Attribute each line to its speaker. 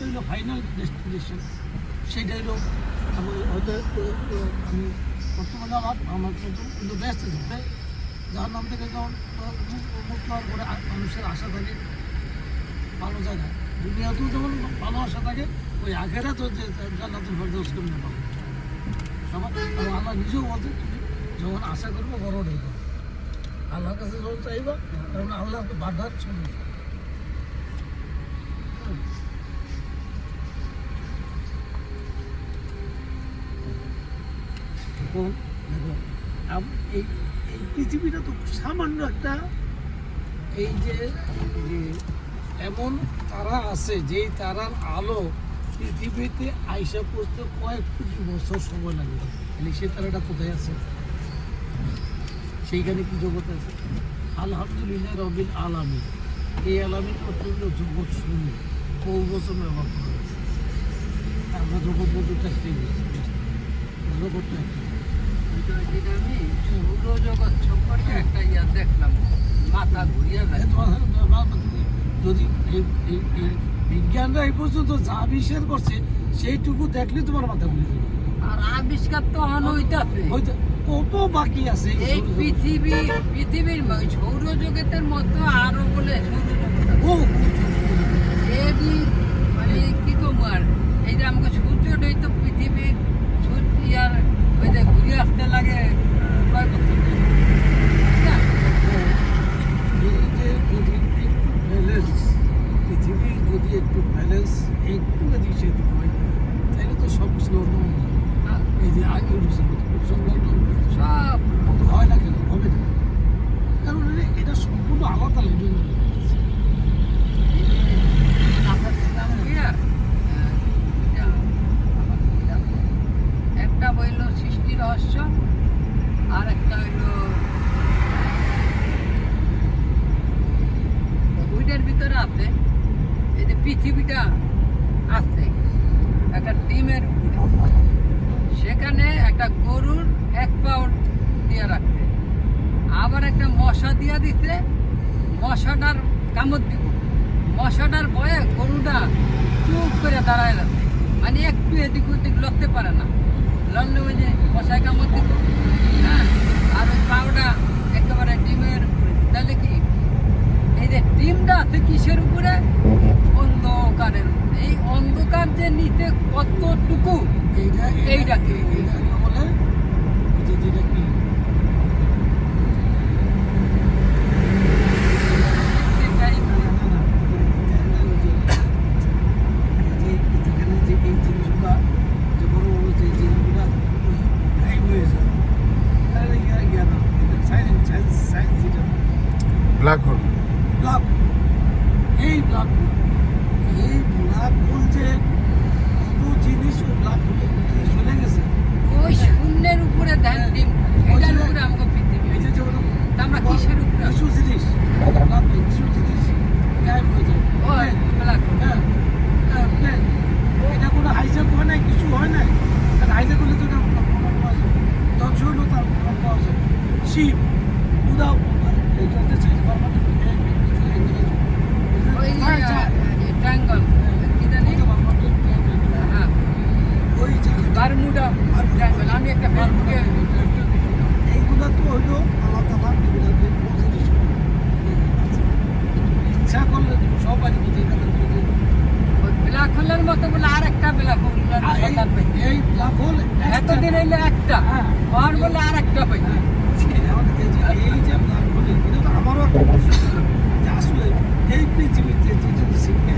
Speaker 1: হলো final destination সেটা হলো আমি হয়তো আমি বর্তমানে আমার আমার কিন্তু ব্যস্ত থাকবে যার নাম থেকে যখন মুখ হওয়ার পরে মানুষের আশা থাকে, ভালো জায়গা। দুনিয়াতেও যেমন ভালো আশা থাকে, ওই আগেরা তো যে জান্নাতুল ফেরদৌস কেমনে পাবো সবার আর আল্লাহ নিজেও বলতে যখন আশা করব, বড় হইব আল্লাহর কাছে যখন চাইবা, তখন আল্লাহ বাধার শুনবে দেখো দেখো এই পৃথিবীটা তো সামান্য একটা এই যে এমন তারা আছে, যেই তারার আলো পৃথিবীতে আইসা পড়তে কয়েক কোটি বছর সময় লাগে। তাহলে সে তারাটা কোথায় আছে? সেইখানে কি জগৎ আছে? আলহামদুলিল্লাহ রবিল আলামী এই আলামী কতগুলো জগৎ শুনি বছর ব্যবহার করা। আমরা জগৎ বলতে চাইতেই জগৎটা
Speaker 2: আমি সৌরজগৎ সম্পর্কে একটা ইয়া দেখলাম মাথা ঘুরিয়ে যায়
Speaker 1: যদি এই- এই- এই বিজ্ঞানরা এই পর্যন্ত যা আবিষ্কার করছে সেইটুকু দেখলে তোমার মাথা ঘুরে যাবে।
Speaker 2: আর আবিষ্কার তো হন হইতাছে।
Speaker 1: কত বাকি আছে
Speaker 2: এই পৃথিবী পৃথিবীর সৌরজগতের মতো আরও বলে সৌরজগৎ। মানে কি কম আর? এই যে আমাকে তো পৃথিবীর সূর্য আর ওই যে ঘুরে আসতে লাগে কয় বছর ধরে। না?
Speaker 1: এই যে যদি একটু ব্যালেন্স পৃথিবীর যদি ব্যালেন্স একটু তাহলে তো সব এই যে আগে সব হয় না কেন? হবে না। কারণ এটা সম্পূর্ণ আলাদা
Speaker 2: এটা একটা রহস্য, আর একটা হইল ভিতরে আছে। এই যে পৃথিবীটা আছে, একটা ডিমের সেখানে একটা গরুর এক পাউন্ড দিয়ে রাখছে। আবার একটা মশা দিয়া দিছে, মশাটার কামড় দিব। মশাটার ভয়ে গরুটা চুপ করে দাঁড়ায় যাচ্ছে মানে একটু এদিক ওদিক লড়তে পারে না। লড়লে ওই যে মশায় কামড় দিব। হ্যাঁ? আর ওই পাউডা একেবারে ডিমের উপরে তাহলে কি এই যে ডিমটা আছে কিসের উপরে অন্ধকারের উপরে। এই অন্ধকার যে নিতে কতটুকু
Speaker 1: এইটা
Speaker 2: এইটা কি?
Speaker 1: এইটাকে বলে এই যে যেটা কি
Speaker 2: সেটাই
Speaker 1: না, না, না, না, এই যে- এই যে যেখানে যে এই জিনিসগুলা যে বড় বড় যে জিনিসগুলা ওই গায়েব হয়ে সায়েন্স সায়েন্স সায়েন্স যেটা
Speaker 3: ব্ল্যাক হোল।
Speaker 1: এই ব্লাক এই ব্লাক হোল যে কত জিনিস ওই ব্লাক হোলে চলে গেছে
Speaker 2: ওই শূন্যের উপরে ধ্যান ডিম এটার উপরে আমাকে পৃথিবী
Speaker 1: এই যে যেমন
Speaker 2: তা আমরা কিসের উপরে আছি?
Speaker 1: কিছু জিনিস ব্লাক হোল কিছু জিনিস গায়েব হয়ে যায়
Speaker 2: ওই ব্ল্যাক হোল।
Speaker 1: হ্যাঁ হ্যাঁ প্লেন এটা কোনো হাইজ্যাক হয় নাই কিছু হয় নাই আর হাইজ্যাক করলে তো এটা প্রমাণ পাওয়া যায় ধ্বংস হলেও তার প্রমাণ পাওয়া যায় পারমানেন্ট
Speaker 2: ওই ট্রাঙ্গল কি জানি? হ্যাঁ। বারমুডা ট্রাঙ্গল আমি একটা ফেসবুকে
Speaker 1: এইগুলা তো হইল এগুলাকে পজিটিভ ইচ্ছা করলে সবাই কোথায়
Speaker 2: ওই ব্ল্যাক হোলের মতো বলে আর একটা ব্ল্যাক হোল
Speaker 1: এই ব্ল্যাক হোল
Speaker 2: এতদিন হইলে একটা।
Speaker 1: হ্যাঁ।
Speaker 2: আর বলে আর একটা পাই
Speaker 1: এই যে ব্ল্যাক হোল এটা তো আমারও একটা প্রশ্ন ছিল। যে আসলে এই পৃথিবীতে যদি শিক্ষা